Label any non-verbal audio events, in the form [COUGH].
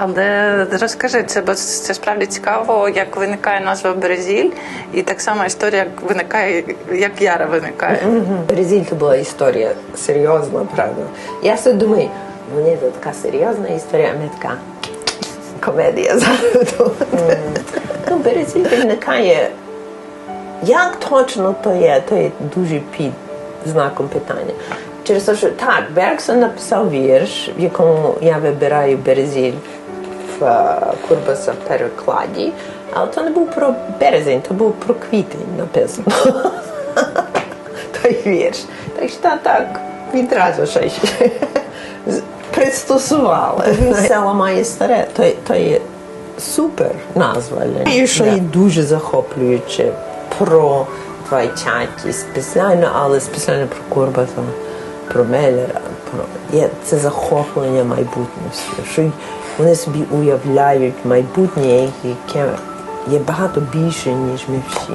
Але розкажи це, бо це справді цікаво, як виникає назва Березіль, і так само історія як виникає, як Яра виникає. Березіль то була історія серйозна, правда. Я все думаю, ну це така серйозна історія, а не така комедія [LAUGHS] зараз. Ну, Березіль виникає. Як точно то є, то є дуже під знаком питання. Через те, що так, Бергсон написав вірш, в якому я вибираю Березіль в е, перекладі, але то не був про березень, то був про квітень написано. [LAUGHS] той вірш. Так що та так відразу щось з- [LAUGHS] пристосували. Село має старе, то, то є супер назва. І що є дуже захоплююче про двайчаті спеціально, але спеціально про Курбаса, про Меллера. Про... Є це захоплення майбутністю, що вони собі уявляють майбутнє, яке є багато більше, ніж ми всі.